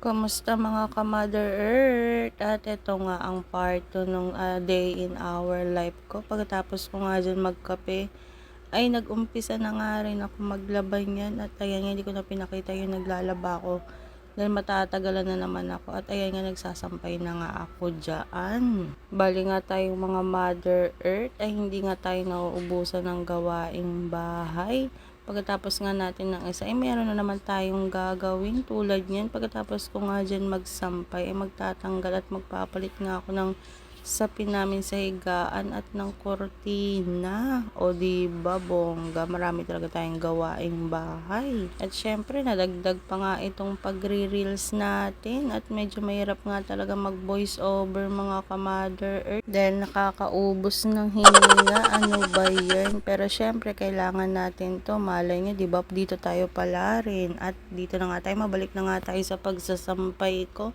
Kamusta mga ka-Mother Earth? At ito nga ang part 2 nung ah, day in our life ko. Pagkatapos ko nga dyan magkape, ay nag-umpisa na nga rin ako maglaban yan. At ayan nga, hindi ko na pinakita yung naglalaba ko. Dahil matatagalan na naman ako. At ayan nga, nagsasampay na nga ako dyan. Bali nga tayong mga Mother Earth, ay hindi nga tayo nauubusan ng gawaing bahay. Pagkatapos nga natin ng isa, ay meron na naman tayong gagawin tulad niyan. Pagkatapos ko nga dyan magsampay, ay magtatanggal at magpapalit nga ako ng sapin namin sa higaan at ng kortina. O di ba bongga, marami talaga tayong gawaing bahay. At syempre, nadagdag pa nga itong pagre-reels natin at medyo mahirap nga talaga mag-voice over mga ka-Mother Earth dahil nakakaubos ng hininga. Ano ba yan? Pero syempre, kailangan natin to. Malay nyo, di ba? Dito tayo pala rin. At dito na nga tayo. Mabalik na nga tayo sa pagsasampay ko.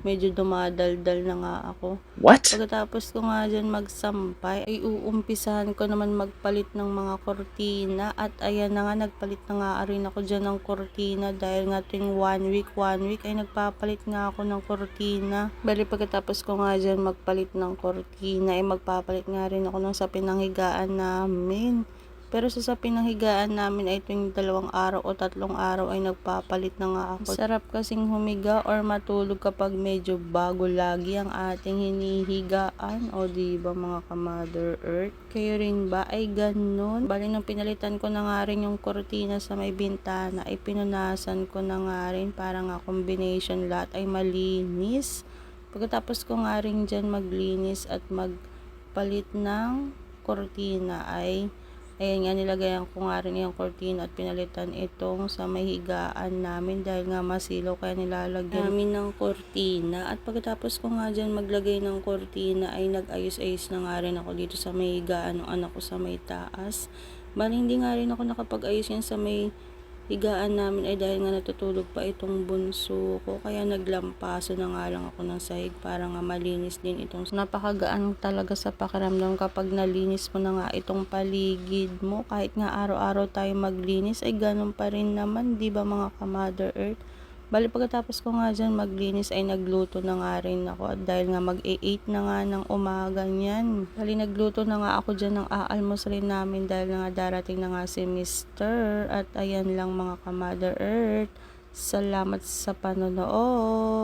Medyo dumadaldal na nga ako. What? Pagkatapos ko nga dyan magsampay, ay uumpisahan ko naman magpalit ng mga kortina. At ayan na nga, nagpalit na nga rin ako dyan ng kortina dahil nga tuwing one week, one week ay nagpapalit nga ako ng kortina. Bali pagkatapos ko nga dyan magpalit ng kortina, ay magpapalit nga rin ako ng sa pinanghigaan namin. Pero sa sa pinanghigaan namin ay tuwing dalawang araw o tatlong araw ay nagpapalit na nga ako. Sarap kasing humiga or matulog kapag medyo bago lagi ang ating hinihigaan. O di ba mga ka-Mother Earth? Kayo rin ba ay ganun? Bali nung pinalitan ko na nga rin yung kortina sa may bintana ay pinunasan ko na nga rin para nga combination lahat ay malinis. Pagkatapos ko nga rin dyan maglinis at magpalit ng kortina ay Ayan nga, nilagayan ko nga rin yung cortina at pinalitan itong sa may higaan namin dahil nga masilaw kaya nilalagyan namin ng cortina. At pagkatapos ko nga dyan maglagay ng cortina ay nag-ayos-ayos na nga rin ako dito sa may higaan ng anak ko sa may taas. Bali hindi nga rin ako nakapag-ayos yan sa may higaan namin ay dahil nga natutulog pa itong bunso ko. Kaya naglampaso na nga lang ako ng sahig para nga malinis din itong napakagaan talaga sa pakiramdam kapag nalinis mo na nga itong paligid mo. Kahit nga araw-araw tayo maglinis ay ganun pa rin naman, di ba mga ka-Mother Earth? Bali pagkatapos ko nga dyan maglinis ay nagluto na nga rin ako dahil nga mag-8 na nga ng umaga niyan. Bali nagluto na nga ako dyan ng aalmos rin namin dahil nga darating na nga si Mr. At ayan lang mga ka-Mother Earth. Salamat sa panonood.